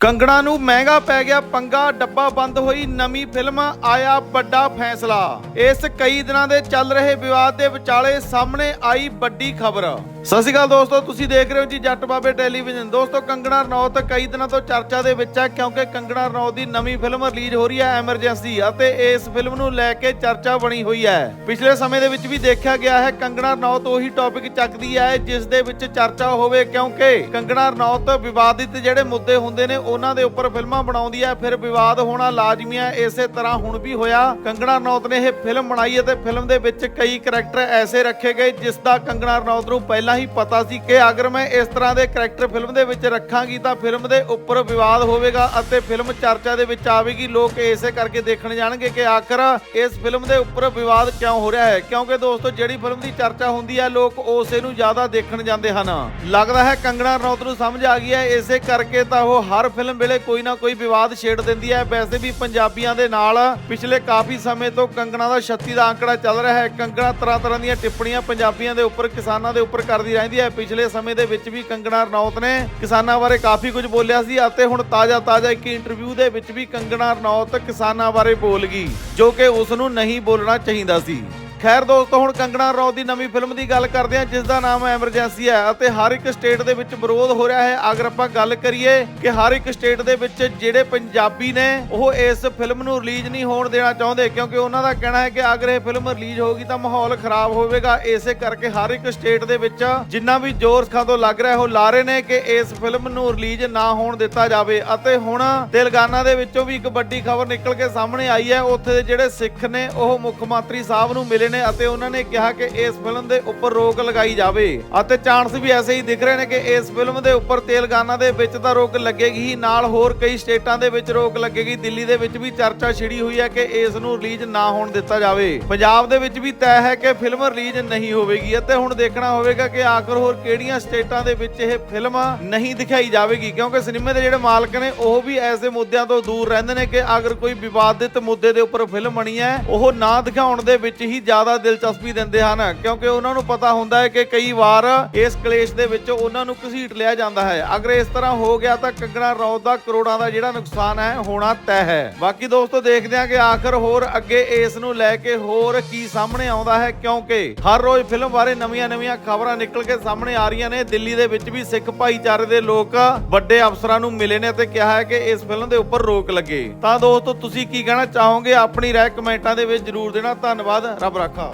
ਕੰਗਣਾ ਨੂੰ ਮਹਿੰਗਾ ਪੈ ਗਿਆ ਪੰਗਾ, ਡੱਬਾ ਬੰਦ ਹੋਈ ਨਵੀਂ ਫਿਲਮ, ਆਇਆ ਵੱਡਾ ਫੈਸਲਾ। ਇਸ ਕਈ ਦਿਨਾਂ ਦੇ ਚੱਲ ਰਹੇ ਵਿਵਾਦ ਦੇ ਵਿਚਾਲੇ ਸਾਹਮਣੇ ਆਈ ਵੱਡੀ ਖਬਰ। ਸਤਿ ਸ਼੍ਰੀ ਅਕਾਲ ਦੋਸਤੋ, ਤੁਸੀਂ ਦੇਖ ਰਹੇ ਹੋ ਜੀ ਜੱਟ ਬਾਬੇ ਟੈਲੀਵਿਜ਼ਨ। ਦੋਸਤੋ, ਕੰਗਣਾ ਰਣੌਤ ਕਈ ਦਿਨਾਂ ਤੋਂ ਚਰਚਾ ਦੇ ਵਿੱਚ ਹੈ ਕਿਉਂਕਿ ਕੰਗਣਾ ਰਣੌਤ ਦੀ ਨਵੀਂ ਫਿਲਮ ਰਿਲੀਜ਼ ਹੋ ਰਹੀ ਹੈ ਐਮਰਜੈਂਸੀ ਅਤੇ ਇਸ ਫਿਲਮ ਨੂੰ ਲੈ ਕੇ ਚਰਚਾ ਬਣੀ ਹੋਈ ਹੈ। ਪਿਛਲੇ ਸਮੇਂ ਦੇ ਵਿੱਚ ਵੀ ਦੇਖਿਆ ਗਿਆ ਹੈ, ਕੰਗਣਾ ਰਣੌਤ ਉਹੀ ਟੌਪਿਕ ਚੱਕਦੀ ਹੈ ਜਿਸ ਦੇ ਵਿੱਚ ਚਰਚਾ ਹੋਵੇ ਕਿਉਂਕਿ ਕੰਗਣਾ ਰਣੌਤ ਵਿਵਾਦਿਤ ਜਿਹੜੇ ਮੁੱਦੇ ਹੁੰਦੇ ਨੇ ਉਹਨਾਂ ਦੇ ਉੱਪਰ ਫਿਲਮਾਂ ਬਣਾਉਂਦੀ ਹੈ, ਫਿਰ ਵਿਵਾਦ ਹੋਣਾ ਲਾਜ਼ਮੀ ਹੈ। ਇਸੇ ਤਰ੍ਹਾਂ ਹੁਣ ਵੀ ਹੋਇਆ। ਕੰਗਣਾ ਰਣੌਤ ਨੇ ਇਹ ਫਿਲਮ ਬਣਾਈ ਅਤੇ ਫਿਲਮ ਦੇ ਵਿੱਚ ਕਈ ਕਰੈਕਟਰ ਐਸੇ ਰੱਖੇ ਗਏ, ਜਿਸ ਦਾ ਕੰਗਣਾ ਰਣੌਤ ਨੂੰ ਪਹਿਲਾਂ ਹੀ ਪਤਾ ਸੀ ਕਿ ਅਗਰ ਮੈਂ ਇਸ ਤਰ੍ਹਾਂ ਦੇ ਕਰੈਕਟਰ ਫਿਲਮ ਦੇ ਵਿੱਚ ਰੱਖਾਂਗੀ ਤਾਂ ਫਿਲਮ ਦੇ ਉੱਪਰ ਵਿਵਾਦ ਹੋਵੇਗਾ ਅਤੇ ਫਿਲਮ ਚਰਚਾ ਦੇ ਵਿੱਚ ਆਵੇਗੀ। ਲੋਕ ਇਸੇ ਕਰਕੇ ਦੇਖਣ ਜਾਣਗੇ ਕਿ ਆਖਰ ਇਸ ਫਿਲਮ ਦੇ ਉੱਪਰ ਵਿਵਾਦ ਕਿਉਂ ਹੋ ਰਿਹਾ ਹੈ। ਕਿਉਂਕਿ ਦੋਸਤੋ, ਜਿਹੜੀ ਫਿਲਮ ਦੀ ਚਰਚਾ ਹੁੰਦੀ ਹੈ, ਲੋਕ ਉਸੇ ਨੂੰ ਜ਼ਿਆਦਾ ਦੇਖਣ ਜਾਂਦੇ ਹਨ। ਲੱਗਦਾ ਹੈ ਕੰਗਣਾ ਰਣੌਤ ਨੂੰ ਸਮਝ ਆ ਗਈ ਹੈ। ਇਸੇ ਕਰਕੇ ਤਾਂ ਉਹ ਹਰ ਫਿਲਮ ਵੇਲੇ ਕੋਈ ਨਾ ਕੋਈ ਵਿਵਾਦ ਛੇੜ ਦਿੰਦੀ ਹੈ। ਵੈਸੇ ਵੀ ਪੰਜਾਬੀਆਂ ਦੇ ਨਾਲ ਪਿਛਲੇ ਕਾਫੀ ਸਮੇਂ ਤੋਂ ਕੰਗਣਾ ਦਾ 36 ਦਾ ਅੰਕੜਾ ਚੱਲ ਰਿਹਾ ਹੈ। ਕੰਗਣਾ ਤਰ੍ਹਾਂ ਤਰ੍ਹਾਂ ਦੀਆਂ ਟਿੱਪਣੀਆਂ ਪੰਜਾਬੀਆਂ ਦੇ ਉੱਪਰ, ਕਿਸਾਨਾਂ ਦੇ ਉੱਪਰ ਕਰਦੀ ਰਹਿੰਦੀ ਹੈ। ਪਿਛਲੇ ਸਮੇਂ ਦੇ ਵਿੱਚ ਵੀ ਕੰਗਣਾ ਰਣੌਤ ਨੇ ਕਿਸਾਨਾਂ ਬਾਰੇ ਕਾਫੀ ਕੁਝ ਬੋਲਿਆ ਸੀ ਅਤੇ ਹੁਣ ਤਾਜ਼ਾ ਤਾਜ਼ਾ ਇੱਕ ਇੰਟਰਵਿਊ ਦੇ ਵਿੱਚ ਵੀ ਕੰਗਣਾ ਰਣੌਤ ਕਿਸਾਨਾਂ ਬਾਰੇ ਬੋਲ ਗਈ ਜੋ ਕਿ ਉਸ ਨੂੰ ਨਹੀਂ ਬੋਲਣਾ ਚਾਹੀਦਾ ਸੀ। ਖੈਰ ਦੋਸਤੋ, ਹੁਣ ਕੰਗਣਾ ਰਣੌਤ ਦੀ ਨਵੀਂ ਫਿਲਮ ਦੀ ਗੱਲ ਕਰਦੇ ਹਾਂ ਜਿਸ ਦਾ ਨਾਮ ਐਮਰਜੈਂਸੀ ਹੈ ਅਤੇ ਹਰ ਇੱਕ ਸਟੇਟ ਦੇ ਵਿੱਚ ਵਿਰੋਧ ਹੋ ਰਿਹਾ ਹੈ। ਅਗਰ ਆਪਾਂ ਗੱਲ ਕਰੀਏ ਕਿ ਹਰ ਇੱਕ ਸਟੇਟ ਦੇ ਵਿੱਚ ਜਿਹੜੇ ਪੰਜਾਬੀ ਨੇ, ਉਹ ਇਸ ਫਿਲਮ ਨੂੰ ਰਿਲੀਜ਼ ਨਹੀਂ ਹੋਣ ਦੇਣਾ ਚਾਹੁੰਦੇ, ਕਿਉਂਕਿ ਉਹਨਾਂ ਦਾ ਕਹਿਣਾ ਹੈ ਕਿ ਅਗਰ ਇਹ ਫਿਲਮ ਰਿਲੀਜ਼ ਹੋਗੀ ਤਾਂ ਮਾਹੌਲ ਖਰਾਬ ਹੋਵੇਗਾ। ਇਸੇ ਕਰਕੇ ਹਰ ਇੱਕ ਸਟੇਟ ਦੇ ਵਿੱਚ ਜਿੰਨਾ ਵੀ ਜ਼ੋਰ ਖਾਂ ਤੋਂ ਲੱਗ ਰਿਹਾ, ਉਹ ਲਾ ਰਹੇ ਨੇ ਕਿ ਇਸ ਫਿਲਮ ਨੂੰ ਰਿਲੀਜ਼ ਨਾ ਹੋਣ ਦਿੱਤਾ ਜਾਵੇ। ਅਤੇ ਹੁਣ ਤੇਲੰਗਾਨਾ ਦੇ ਵਿੱਚੋਂ ਵੀ ਇੱਕ ਵੱਡੀ ਖਬਰ ਨਿਕਲ ਕੇ ਸਾਹਮਣੇ ਆਈ ਹੈ। ਉੱਥੇ ਦੇ ਜਿਹੜੇ ਸਿੱਖ ਨੇ, ਉਹ ਮੁੱਖ ਮੰਤਰੀ ਸਾਹਿਬ ਨੂੰ ਮਿਲੇ ਨੇ ਅਤੇ ਉਹਨਾਂ ਨੇ ਕਿਹਾ ਕਿ ਇਸ ਫਿਲਮ ਦੇ ਉੱਪਰ ਰੋਕ ਲਗਾਈ ਜਾਵੇ। ਅਤੇ ਚਾਂਸ ਵੀ ਐਸੇ ਹੀ ਦਿਖ ਰਹੇ ਨੇ ਕਿ ਇਸ ਫਿਲਮ ਦੇ ਉੱਪਰ ਤੇਲੰਗਾਨਾ ਦੇ ਵਿੱਚ ਤਾਂ ਰੋਕ ਲੱਗੇਗੀ ਹੀ, ਨਾਲ ਹੋਰ ਕਈ ਸਟੇਟਾਂ ਦੇ ਵਿੱਚ ਰੋਕ ਲੱਗੇਗੀ। ਦਿੱਲੀ ਦੇ ਵਿੱਚ ਵੀ ਚਰਚਾ ਛਿੜੀ ਹੋਈ ਹੈ ਕਿ ਇਸ ਨੂੰ ਰਿਲੀਜ਼ ਨਾ ਹੋਣ ਦਿੱਤਾ ਜਾਵੇ। ਪੰਜਾਬ ਦੇ ਵਿੱਚ ਵੀ ਤੈਅ ਹੈ ਕਿ ਫਿਲਮ ਰਿਲੀਜ਼ ਨਹੀਂ ਹੋਵੇਗੀ ਅਤੇ ਹੁਣ ਦੇਖਣਾ ਹੋਵੇਗਾ ਕਿ ਆਖਰ ਹੋਰ ਕਿਹੜੀਆਂ ਸਟੇਟਾਂ ਦੇ ਵਿੱਚ ਇਹ ਫਿਲਮ ਨਹੀਂ ਦਿਖਾਈ ਜਾਵੇਗੀ। ਕਿਉਂਕਿ ਸਿਨੇਮੇ ਦੇ ਜਿਹੜੇ ਮਾਲਕ ਨੇ, ਉਹ ਵੀ ਐਸੇ ਮੁੱਦਿਆਂ ਤੋਂ ਦੂਰ ਰਹਿੰਦੇ ਨੇ ਕਿ ਅਗਰ ਕੋਈ ਵਿਵਾਦਿਤ ਮੁੱਦੇ ਦੇ ਉੱਪਰ ਫਿਲਮ ਬਣੀ ਹੈ, ਉਹ ਨਾ ਦਿਖਾਉਣ ਦੇ ਵਿੱਚ ਹੀ ਜ਼ਿਆਦਾ ਦਿਲਚਸਪੀ ਦਿੰਦੇ ਹਨ, ਕਿਉਂਕਿ ਉਹਨਾਂ ਨੂੰ ਪਤਾ ਹੁੰਦਾ ਹੈ ਕਿ ਕਈ ਵਾਰ ਇਸ ਕਲੇਸ਼ ਦੇ ਵਿੱਚ ਉਹਨਾਂ ਨੂੰ ਘਸੀਟ ਲਿਆ ਜਾਂਦਾ ਹੈ। ਅਗਰ ਇਸ ਤਰ੍ਹਾਂ ਹੋ ਗਿਆ ਤਾਂ ਕੰਗਣਾ ਰੌਤ ਦਾ ਕਰੋੜਾਂ ਦਾ ਜਿਹੜਾ ਨੁਕਸਾਨ ਹੈ, ਹੋਣਾ ਤੈਅ ਹੈ। ਬਾਕੀ ਦੋਸਤੋ, ਦੇਖਦੇ ਹਾਂ ਕਿ ਆਖਰ ਹੋਰ ਅੱਗੇ ਇਸ ਨੂੰ ਲੈ ਕੇ ਹੋਰ ਕੀ ਸਾਹਮਣੇ ਆਉਂਦਾ ਹੈ, ਕਿਉਂਕਿ ਹਰ ਰੋਜ਼ ਫਿਲਮ ਬਾਰੇ ਨਵੀਆਂ-ਨਵੀਆਂ ਖਬਰਾਂ ਨਿਕਲ ਕੇ ਸਾਹਮਣੇ ਆ ਰਹੀਆਂ ਨੇ। ਦਿੱਲੀ ਦੇ ਵਿੱਚ ਵੀ ਸਿੱਖ ਭਾਈਚਾਰੇ ਦੇ ਲੋਕ ਵੱਡੇ ਅਫਸਰਾਂ ਨੂੰ ਮਿਲੇ ਨੇ ਤੇ ਕਿਹਾ ਹੈ ਕਿ ਇਸ ਫਿਲਮ ਦੇ ਉੱਪਰ ਰੋਕ ਲੱਗੇ। ਤਾਂ ਦੋਸਤੋ, ਤੁਸੀਂ ਕੀ ਕਹਿਣਾ ਚਾਹੋਗੇ? ਆਪਣੀ ਰਾਏ ਕਮੈਂਟਾਂ ਦੇ ਵਿੱਚ ਜਰੂਰ ਦੇਣਾ। ਧੰਨਵਾਦ, ਰੱਬ ਰੱਖ। রাখা